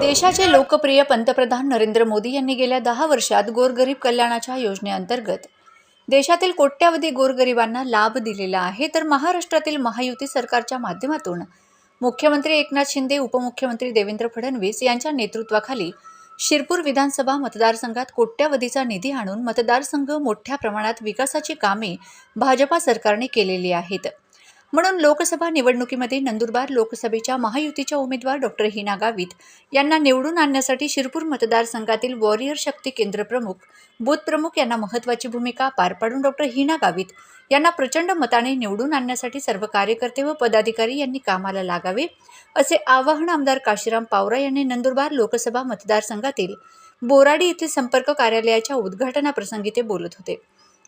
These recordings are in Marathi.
देशाचे लोकप्रिय पंतप्रधान नरेंद्र मोदी यांनी गेल्या दहा वर्षात गोरगरीब कल्याणाच्या योजनेअंतर्गत देशातील कोट्यावधी गोरगरिबांना लाभ दिलेला आहे तर महाराष्ट्रातील महायुती सरकारच्या माध्यमातून मुख्यमंत्री एकनाथ शिंदे उपमुख्यमंत्री देवेंद्र फडणवीस यांच्या नेतृत्वाखाली शिरपूर विधानसभा मतदारसंघात कोट्यावधीचा निधी आणून मतदारसंघ मोठ्या प्रमाणात विकासाची कामे भाजपा सरकारने केलेली आहेत. म्हणून लोकसभा निवडणुकीमध्ये नंदुरबार लोकसभेच्या महायुतीच्या उमेदवार डॉक्टर हिना गावित यांना निवडून आणण्यासाठी शिरपूर मतदारसंघातील वॉरियर शक्ती केंद्र प्रमुख बूथ प्रमुख यांना महत्त्वाची भूमिका पार पाडून डॉक्टर हिना गावित यांना प्रचंड मताने निवडून आणण्यासाठी सर्व कार्यकर्ते व पदाधिकारी यांनी कामाला लागावे असे आवाहन आमदार काशीराम पावरा यांनी नंदुरबार लोकसभा मतदारसंघातील बोराडी येथील संपर्क कार्यालयाच्या उद्घाटनाप्रसंगी ते बोलत होते.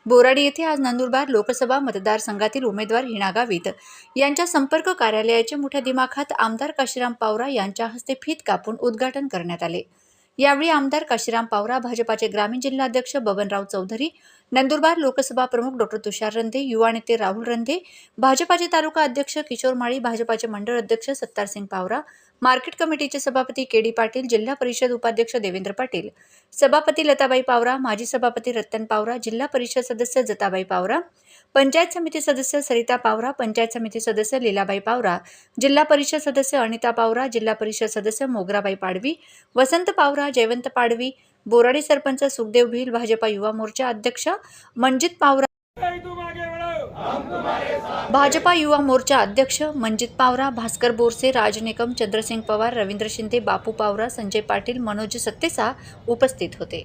बोराडी येथे आज नंदुरबार लोकसभा मतदारसंघातील उमेदवार हिना गावित. यांच्या संपर्क कार्यालयाचे मोठ्या दिमाखात आमदार काशीराम पावरा यांच्या हस्ते फीत कापून उद्घाटन करण्यात आले. यावेळी आमदार काशीराम पावरा भाजपाचे ग्रामीण जिल्हाध्यक्ष बबनराव चौधरी नंदुरबार लोकसभा प्रमुख डॉक्टर तुषार रंधे युवा नेते राहुल रंधे भाजपाचे तालुका अध्यक्ष किशोर माळी भाजपाचे मंडळ अध्यक्ष सत्तारसिंग पावरा मार्केट कमिटीचे सभापती के डी पाटील जिल्हा परिषद उपाध्यक्ष देवेंद्र पाटील सभापती लताबाई पावरा माजी सभापती रतन पावरा जिल्हा परिषद सदस्य जताबाई पावरा पंचायत समिती सदस्य सरिता पावरा पंचायत समिती सदस्य लीलाबाई पावरा जिल्हा परिषद सदस्य अनिता पावरा जिल्हा परिषद सदस्य मोगराबाई पाडवी वसंत पावरा जयवंत पाडवी बोराडी सरपंच सुखदेव भिल भाजपा युवा मोर्चा अध्यक्ष मंजित पावरा भाजपा युवा मोर्चा अध्यक्ष मंजित पावरा भास्कर बोरसे राज निकम चंद्रसिंग पवार रवींद्र शिंदे बापू पावरा संजय पाटील मनोज सत्तेसा उपस्थित होते.